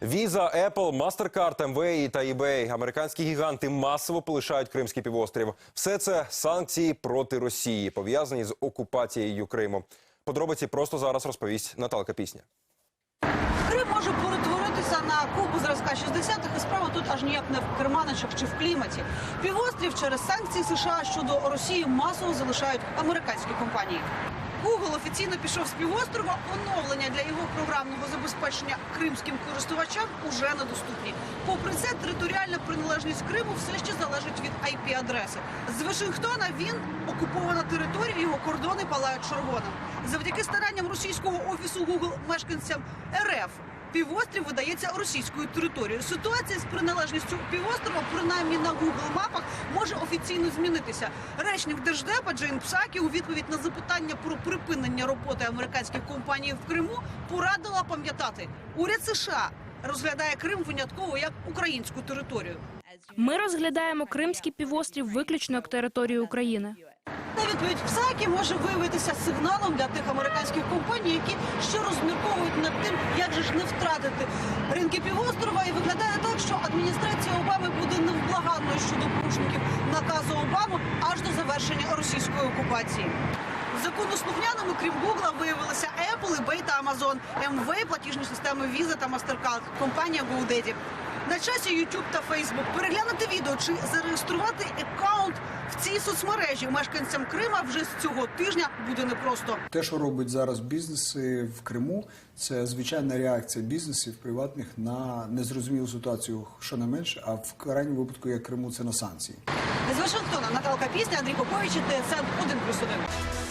Visa, Apple, MasterCard, MV та eBay. Американські гіганти масово полишають Кримський півострів. Все це санкції проти Росії, пов'язані з окупацією Криму. Подробиці просто зараз розповість Наталка Пісня. Крим може перетворитися на Кубу зразка 60-х, і справа тут аж ніяк не в керманичах чи в кліматі. Півострів через санкції США щодо Росії масово залишають американські компанії. Google офіційно пішов з півострова. Оновлення для його програмного забезпечення кримським користувачам уже недоступні. Попри це, територіальна приналежність Криму все ще залежить від IP-адреси. З Вашингтона він окупована територія, його кордони палають червоним. Завдяки старанням російського офісу Google мешканцям РФ півострів видається російською територією. Ситуація з приналежністю півострова, принаймні на Google мапах, може офіційно змінитися. Речник держдепа Джейн Псакі у відповідь на запитання про припинення роботи американських компаній в Криму порадила пам'ятати, уряд США розглядає Крим винятково як українську територію. Ми розглядаємо Кримський півострів виключно як територію України. Відповідь Псакі може виявитися сигналом для тих американських компаній, які ще розмірковують над тим, як же ж не втратити ринки півострова. І виглядає так, що адміністрація Обами буде невблаганною щодо порушників наказу Обами аж до завершення російської окупації. Законослухняними, крім Гугла, виявилися Apple, eBay та Amazon, MV, платіжні системи Visa та MasterCard, компанія GoDaddy. На часі YouTube та Facebook переглянути відео чи зареєструвати аккаунт в цій соцмережі мешканцям Крима вже з цього тижня буде непросто. Те, що робить зараз бізнеси в Криму, це звичайна реакція бізнесів приватних на незрозумілу ситуацію, що не менше, а в крайньому випадку, як Криму, це на санкції. З Вашингтона Наталка Пісня, Андрій Попович, ТСН 1+,1.